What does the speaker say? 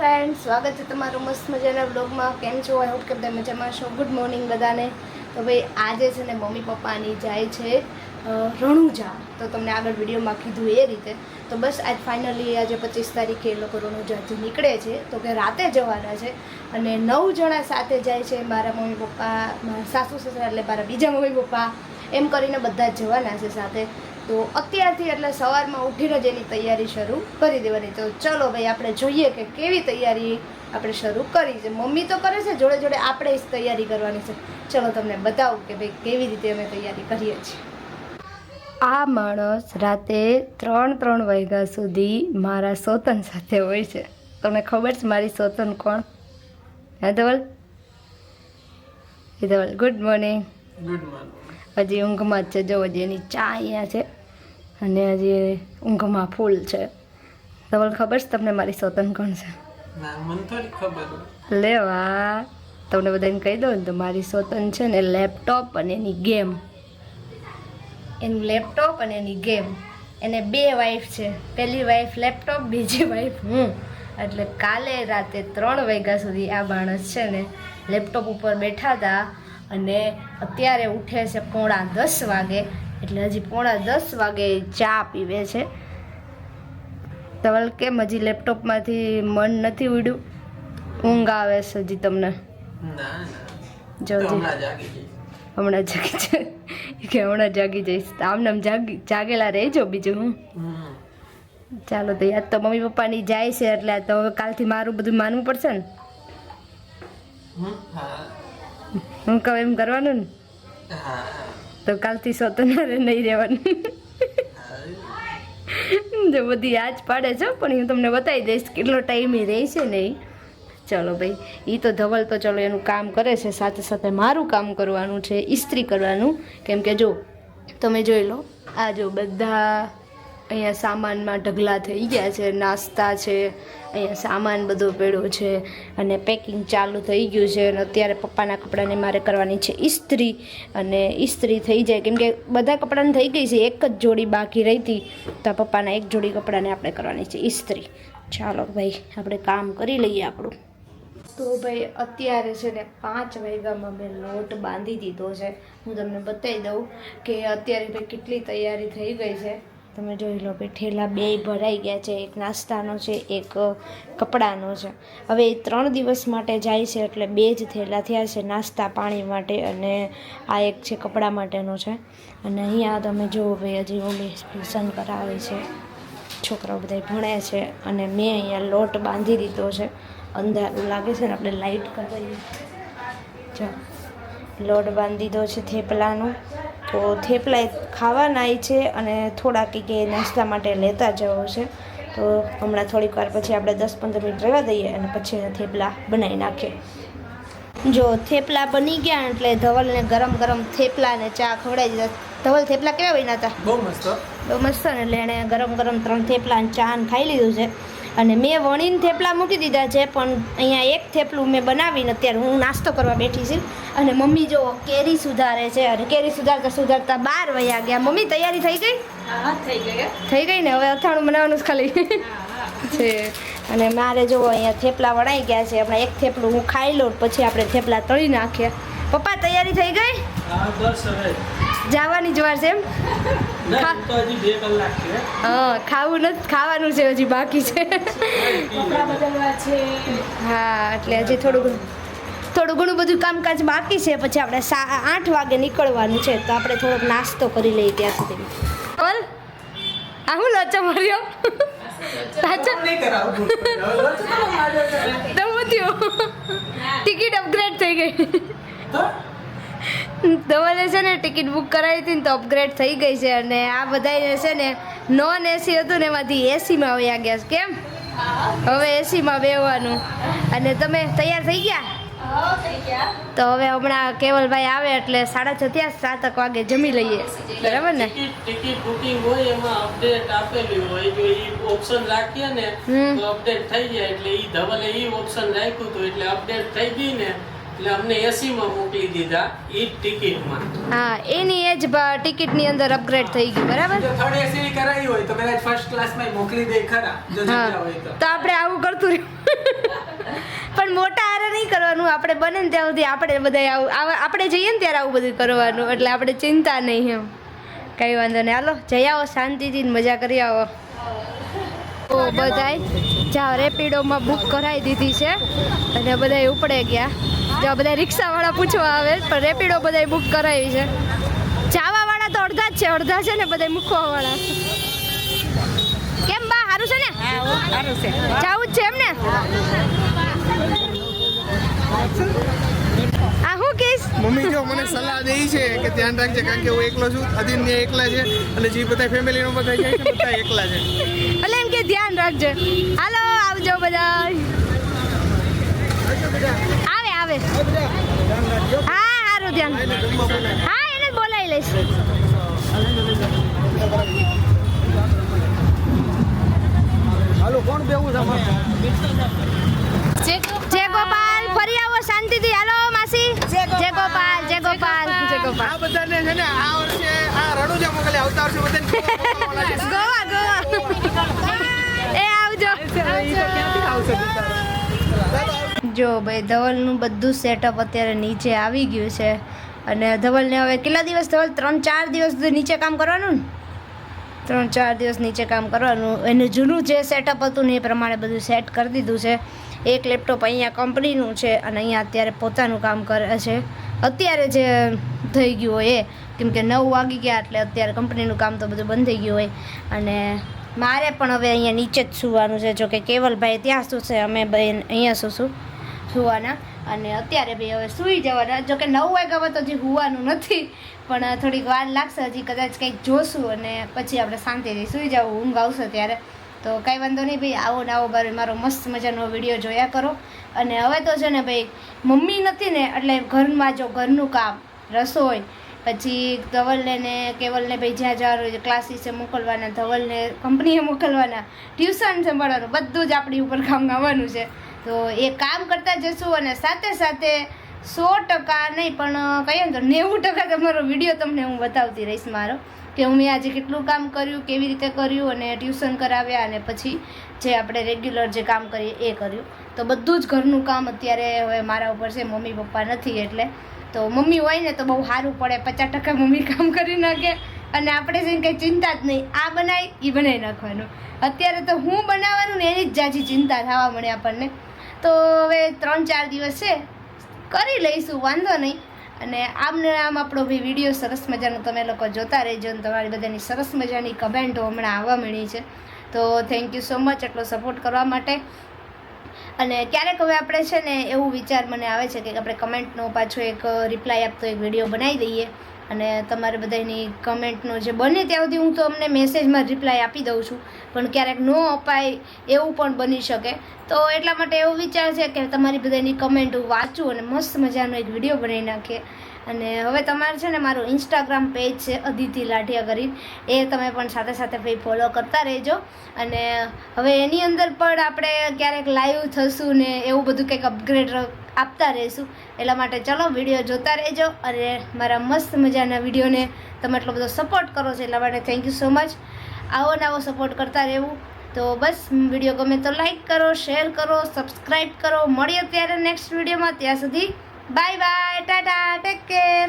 Friend સ્વાગત છે તમારું મસ્ત મજાના બ્લોગમાં કેમ છો? આઈ હોપ કે બધા મજામાં છો. ગુડ મોર્નિંગ બધાને. તો ભાઈ, આજે છે ને મમ્મી પપ્પાની જાય છે રણુજા. તો તમને આગળ વિડીયોમાં કીધું એ રીતે. તો બસ આજ ફાઇનલી આજે પચીસ તારીખે એ લોકો રણુજાથી નીકળે છે. તો કે રાતે જવાના છે. અને નવ જણા સાથે જાય છે મારા મમ્મી પપ્પા, મારા સાસુ સસરા એટલે મારા બીજા મમ્મી પપ્પા. એમ કરીને બધા જ જવાના છે સાથે. તો અત્યારથી એટલે સવારમાં ઉઠીને જ એની તૈયારી શરૂ કરી દેવાની. તો ચલો ભાઈ આપણે જોઈએ કે કેવી તૈયારી આપણે શરૂ કરી છે. મમ્મી તો કરે છે જોડે જોડે આપણે જ તૈયારી કરવાની છે. ચલો તમને બતાવું કે ભાઈ કેવી રીતે અમે તૈયારી કરીએ છીએ. આ માણસ રાતે ત્રણ ત્રણ વાગ્યા સુધી મારા સોતન સાથે હોય છે. તમને ખબર છે મારી સોતન કોણ? Hey Dhaval? Dhaval good morning good morning હજી ઊંઘમાં જ છે. જો હજી એની ચા અહીંયા છે. અને હજી ઊંઘમાં ફૂલ છે. તમને ખબર છે તમને મારી સોતન કોણ છે? લેવા તમને બધાને કહી દઉં ને તો મારી સોતન છે ને લેપટોપ અને એની ગેમ. એનું લેપટોપ અને એની ગેમ. એને બે વાઈફ છે. પહેલી વાઈફ લેપટોપ બીજી વાઈફ હું. એટલે કાલે રાતે ત્રણ વાગ્યા સુધી આ માણસ છે ને લેપટોપ ઉપર બેઠા હતા અને અત્યારે ઉઠે છે પોણા દસ વાગે. એટલે હજી પોણા દસ વાગે ચા પીવે છે. ધવલ કેમ? હજી લેપટોપમાંથી મન નથી ઉડ્યું. ઊંઘ આવે છે હજી તમને. જો હમણાં જાગી જાય કે હમણાં જાગી જઈશ. આમને આમ જાગી જાગેલા રહેજો બીજું હું ચાલો તો યાદ તો મમ્મી પપ્પાની જાય છે એટલે તો હવે કાલથી મારું બધું માનવું પડશે ને? હું. કહું એમ કરવાનું ને? તો કાલથી સ્વતંત્ર નહીં રહેવાનું. જો બધી આજ પાડે છે પણ હું તમને બતાવી દઈશ કેટલો ટાઈમ એ રહે છે ચલો ભાઈ એ તો ધવલ તો ચલો એનું કામ કરે છે, સાથે સાથે મારું કામ કરવાનું છે ઇસ્ત્રી કરવાનું. કેમ કે જો, તમે જોઈ લો, આ જો બધા અહીંયા સામાનમાં ઢગલા થઈ ગયા છે, નાસ્તા છે, અહીંયા સામાન બધો પડ્યો છે અને પેકિંગ ચાલુ થઈ ગયું છે અને અત્યારે પપ્પાના કપડાને મારે કરવાની છે ઇસ્ત્રી અને ઇસ્ત્રી થઈ જાય. કેમ કે બધા કપડાને થઈ ગઈ છે, એક જ જોડી બાકી રહી હતી, તો પપ્પાના એક જોડી કપડાને આપણે કરવાની છે ઇસ્ત્રી ચાલો ભાઈ, આપણે કામ કરી લઈએ આપણું. તો ભાઈ, અત્યારે છે ને પાંચ વાગ્યામાં મેં લોટ બાંધી દીધો છે. હું તમને બતાવી દઉં કે અત્યારે ભાઈ કેટલી તૈયારી થઈ ગઈ છે. તમે જોઈ લો ભાઈ ઠેલા બે ભરાઈ ગયા છે, એક નાસ્તાનો છે, એક કપડાનો છે. હવે એ ત્રણ દિવસ માટે જાય છે એટલે બે જ થેલા થયા છે, નાસ્તા પાણી માટે અને આ એક છે કપડાં માટેનો છે. અને અહીંયા તમે જુઓ ભાઈ, હજી મમ્મી ટ્યુશન કરાવે છે. છોકરાઓ બધા ભણે છે અને મેં અહીંયા લોટ બાંધી દીધો છે. અંધારું લાગે છે ને આપણે લાઈટ કરી જો, લોટ બાંધી દીધો છે થેપલાનો. તો થેપલા ખાવાના છે અને થોડાક કે નાસ્તા માટે લેતા જવું છે. તો હમણાં થોડીક વાર પછી આપણે દસ પંદર મિનિટ રહેવા દઈએ અને પછી થેપલા બનાવી નાખીએ. જો થેપલા બની ગયા એટલે ધવલને ગરમ ગરમ થેપલા અને ચા ખવડાવી દીધા. ધવલ થેપલા કેવા બન્યા હતા? બહુ મસ્ત. બહુ મસ્ત ને એટલે એણે ગરમ ગરમ ત્રણ થેપલા અને ચા ને ખાઈ લીધું છે. અને મેં વણીને થેપલા મૂકી દીધા છે પણ અહીંયા એક થેપલું મેં બનાવીને અત્યારે હું નાસ્તો કરવા બેઠી છું. અને મમ્મી જો કેરી સુધારે છે અને કેરી સુધારતા સુધારતા બાર વયા ગયા. મમ્મી તૈયારી થઈ ગઈ? થઈ ગઈ ને? હવે અથાણું બનાવવાનું જ ખાલી. છે. અને મારે જો અહીંયા થેપલા વણાઈ ગયા છે હમણાં એક થેપલું હું ખાઈ લઉં પછી આપણે થેપલા તળી નાખીએ. પપ્પા તૈયારી થઈ ગઈ? જવાની જ વાર છે એમ? ખાવું નથી ખાવાનું છે હજી બાકી છે. હા એટલે હજી થોડું થોડું ઘણું બધું કામકાજ બાકી છે. પછી આપણે આઠ વાગે નીકળવાનું છે તો આપણે થોડોક નાસ્તો કરી લઈએ ત્યાં સુધી. બોલ આ હું લોચો માર્યો? ટિકિટ અપગ્રેડ થઈ ગઈ. ધવલે છે ને ટિકિટ બુક કરાવી હતી ને તો અપગ્રેડ થઈ ગઈ છે અને આ બધાને છે ને નોન એસી હતું ને એમાંથી એસીમાં આવી ગયા છે. કેમ? હવે એસીમાં બેહવાનું. અને તમે તૈયાર થઈ ગયા? તો હવે હમણાં કેવલભાઈ આવે એટલે સાડા છ થયા સાતક વાગે જમી લઈએ. બરાબર ને? ટિકિટ ટિકિટ બુકિંગ હોય એમાં અપડેટ આપેલી હોય. જો એ ઓપ્શન રાખીએ ને તો અપડેટ થઈ જાય. એટલે એ ધવલે એ ઓપ્શન રાખ્યું હતું. એટલે અપડેટ થઈ ગઈ ને એટલે અમને એસી માં મોકલી દીધા ઈ ટિકિટમાં. હા એની એજ ટિકિટની અંદર અપગ્રેડ થઈ ગઈ બરાબર? જો થર્ડ એસી કરાવી હોય તો કદાચ ફર્સ્ટ ક્લાસમાં મોકલી દે ખરા જો હા જગ્યા હોય તો. તો આપણે આવું કરતું આપણે બને ને ત્યાં સુધી આપણે બધા આવું આપણે જઈએ ને ત્યારે આવું બધું કરવાનું એટલે આપણે ચિંતા નહીં એમ. કઈ વાંધો નહીં. હાલો જઈ આવો શાંતિથી મજા કરી આવો. બધાય જ્યાં રેપિડોમાં બુક કરાવી દીધી છે. અને બધાય ઉપડે ગયા. જ્યાં બધા રિક્ષાવાળા પૂછવા આવે પણ રેપિડો બધાય બુક કરાવી છે. જાવાવાળા તો અડધા જ છે અડધા છે ને બધાય મૂકવાવાળા. કેમ બા સારું છે ને? જાવું જ છે એમ ને આ હું કહીશ? મમ્મી જો મને સલાહ દે છે કે ધ્યાન રાખજે કારણ કે હું એકલો છું અધીન ને એકલા છે અને જે બધા ફેમિલી નો બધા જાય છે બધા એકલા છે. એટલે એમ કે ધ્યાન રાખજે. હાલો આવજો બધા આવે. હા સારું ધ્યાન. હા એને બોલાવી લઈશ. હાલો કોણ બેવું છે જય ગોપાલ ફરી આવો શાંતિથી. હાલો માસી. જય ગોપાલ. જય ગોપાલ જય ગોપાલ આ બધાને છે ને આ વર્ષે આ રણુજા મોકલે આવતા વર્ષે બધાને ગોવા ગોવા એ આવજો જો ભાઈ, ધવલનું બધું સેટઅપ અત્યારે નીચે આવી ગયું છે. અને ધવલને હવે કેટલા દિવસ ધવલ? ત્રણ, ચાર દિવસ નીચે કામ કરવાનું ને? ત્રણ, ચાર દિવસ નીચે કામ કરવાનું. એનું જૂનું જે સેટઅપ હતું ને એ પ્રમાણે બધું સેટ કરી દીધું છે. એક લેપટોપ અહીંયા કંપનીનું છે અને અહીંયા અત્યારે પોતાનું કામ કરે છે. અત્યારે જે થઈ ગયું હોય એ કેમકે નવ વાગી ગયા એટલે અત્યારે કંપનીનું કામ તો બધું બંધ થઈ ગયું હોય. અને મારે પણ હવે અહીંયા નીચે જ સુવાનું છે જો કે કેવલભાઈ ત્યાં શું છે અમે બેન અહીંયા સૂશું. સુવાના અને અત્યારે બી હવે સૂઈ જવાના. જોકે નવ વાગ્યા તો હજી હોવાનું નથી, પણ થોડીક વાર લાગશે હજી કદાચ કંઈક જોશું અને પછી આપણે શાંતિથી સૂઈ જવું, ઊંઘ આવશે ત્યારે. તો કાંઈ વાંધો નહીં ભાઈ, આવો ને આવો બારે મારો મસ્ત મજાનો વીડિયો જોયા કરો. અને હવે તો છે ને ભાઈ, મમ્મી નથી ને, એટલે ઘરમાં જો ઘરનું કામ, રસોઈ, પછી ધવલને ને કેવલને ભાઈ જ્યાં જવાનું હોય, ક્લાસીસે મોકલવાના, ધવલને કંપનીએ મોકલવાના ટ્યુશન સંભાળવાનું, બધું જ આપણી ઉપર કામ આવવાનું છે. તો એ કામ કરતા જશું અને સાથે સાથે સો ટકા નહીં, પણ કહીએ ને તો નેવું ટકા તમારો વીડિયો તમને હું બતાવતી રહીશ મારો કે હું મેં આજે કેટલું કામ કર્યું, કેવી રીતે કર્યું અને ટ્યુશન કરાવ્યા અને પછી જે આપણે રેગ્યુલર જે કામ કરીએ એ કર્યું. તો બધું જ ઘરનું કામ અત્યારે હવે મારા ઉપર છે, મમ્મી પપ્પા નથી એટલે. તો મમ્મી હોય ને તો બહુ સારું પડે, પચાસ ટકા મમ્મી કામ કરી નાખે અને આપણે જઈને કંઈ ચિંતા જ નહીં, આ બનાવી એ બનાવી નાખવાનું. અત્યારે તો હું બનાવવાનું ને એની જ જાજી ચિંતા થવા મળે આપણને. તો હવે ત્રણ ચાર દિવસ છે. કરી લઈશું, વાંધો નહીં. અને આમને આમ આપણો ભાઈ વીડિયો સરસ મજાનો તમે લોકો જોતા રહેજો અને તમારી બધાની સરસ મજાની કમેન્ટો હમણાં આવવા મળી છે. તો થેન્ક યુ સો મચ એટલો સપોર્ટ કરવા માટે. અને ક્યારેક હવે આપણે છે ને એવું વિચાર મને આવે છે કે આપણે કમેન્ટનો પાછો એક રિપ્લાય આપતો, એક વીડિયો બનાવી દઈએ અને તમારે બધાની કમેન્ટનો જે બને ત્યાં સુધી હું તો અમને મેસેજમાં રિપ્લાય આપી દઉં છું. પણ ક્યારેક ન અપાય એવું પણ બની શકે. તો એટલા માટે એવો વિચાર છે કે તમારી બધાની કમેન્ટ વાંચું અને મસ્ત મજાનો એક વીડિયો બનાવી નાખીએ. અને હવે તમારે છે ને મારું ઇન્સ્ટાગ્રામ પેજ છે, અદિતિ લાઠિયા કરીને એ તમે પણ સાથે સાથે ભાઈ ફોલો કરતા રહેજો. અને હવે એની અંદર પણ આપણે ક્યારેક લાઈવ થશું ને એવું બધું કંઈક અપગ્રેડ આપતા રહીશું. એટલા માટે ચલો વીડિયો જોતા રહેજો અને મારા મસ્ત મજાના વિડીયોને તમે એટલો બધો સપોર્ટ કરો છો એટલા માટે થેન્ક યુ સો મચ આવો ને આવો સપોર્ટ કરતા રહેવું. તો બસ, વીડિયો ગમે તો લાઈક કરો શેર કરો સબસ્ક્રાઈબ કરો. મળીએ ત્યારે નેક્સ્ટ વિડીયોમાં. ત્યાં સુધી bye bye tata take care